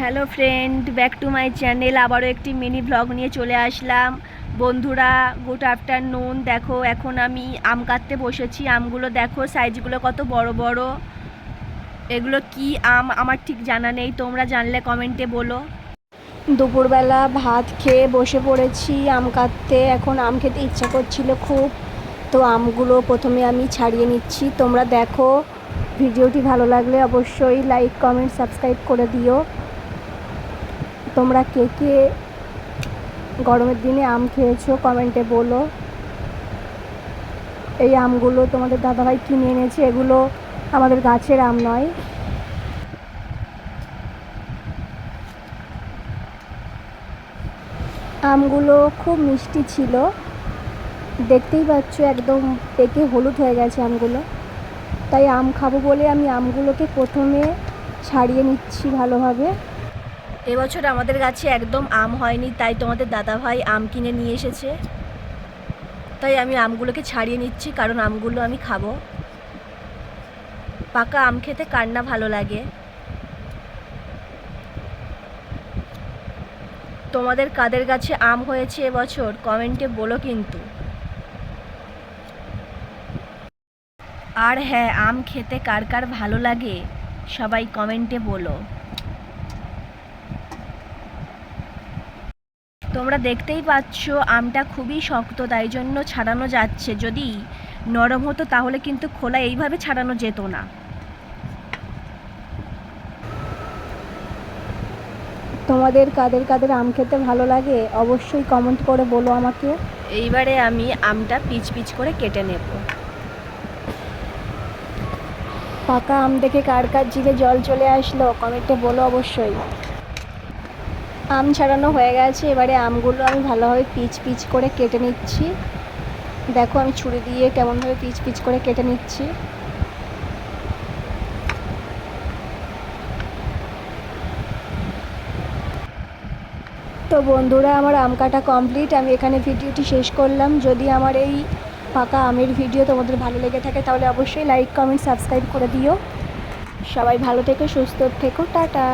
Hello friend back to my channel আবারও একটি mini blog নিয়ে চলে আসলাম। বন্ধুরা গুড আফটারনুন দেখো, এখন আমি আম কাটতে বসেছি। আমগুলো দেখো সাইজগুলো কত বড় বড়। এগুলো কি আম? আমার ঠিক জানা নেই। তোমরা জানলে কমেন্টে বলো। দুপুরবেলা ভাত খেয়ে বসে পড়েছি আম কাটতে। এখন আম খেতে ইচ্ছা করছিল খুব। তো আমগুলো প্রথমে আমি ছাড়িয়ে নিচ্ছি। তোমরা দেখো, ভিডিওটি ভালো লাগলে অবশ্যই লাইক কমেন্ট সাবস্ক্রাইব করে দিও। তোমরা কে কে গরমের দিনে আম খেয়েছো কমেন্টে বলো। এই আমগুলো তোমাদের দাদাভাই কিনে এনেছে, এগুলো আমাদের গাছের আম নয়। আমগুলো খুব মিষ্টি ছিল। দেখতেই পাচ্ছ একদম পেকে হলুদ হয়ে গেছে আমগুলো। তাই আম খাব বলে আমি আমগুলোকে প্রথমে ছাড়িয়ে নিচ্ছি ভালোভাবে। এবছর আমাদের গাছে একদম আম হয়নি, তাই তোমাদের দাদাভাই আম কিনে নিয়ে এসেছে। তাই আমি আমগুলোকে ছাড়িয়ে নিচ্ছি, কারণ আমগুলো আমি খাব। পাকা আম খেতে কার না ভালো লাগে। তোমাদের কাদের গাছে আম হয়েছে এবছর? কমেন্টে বলো কিন্তু। আর হ্যাঁ আম খেতে কার কার ভালো লাগে, সবাই কমেন্টে বলো। তোমরা দেখতেই পাচ্ছ আমটা খুবই শক্ত তাই জন্য ছাড়ানো যাচ্ছে। যদি নরম হতো তাহলে কিন্তু খোলা এইভাবে ছাড়ানো যেত না। তোমাদের কাদের কাদের আম খেতে ভালো লাগে অবশ্যই কমেন্ট করে বলো আমাকে। এইবারে আমি আমটা পিচ পিচ করে কেটে নেব। পাকা আম দেখে কার কার জিভে জল চলে আসলো কমেন্টে বলো অবশ্যই। আম ছাড়ানো হয়ে গেছে, এবারে আমগুলো আমি ভালোভাবে পিচ পিচ করে কেটে নিচ্ছি। দেখো আমি ছুরি দিয়ে কেমনভাবে পিচ পিচ করে কেটে নিচ্ছি। তো বন্ধুরা, আমার আম কাটা কমপ্লিট। আমি এখানে ভিডিওটি শেষ করলাম। যদি আমার এই পাকা আমের ভিডিও তোমাদের ভালো লেগে থাকে, তাহলে অবশ্যই লাইক কমেন্ট সাবস্ক্রাইব করে দিও। সবাই ভালো থেকো, সুস্থ থেকো, টাটা।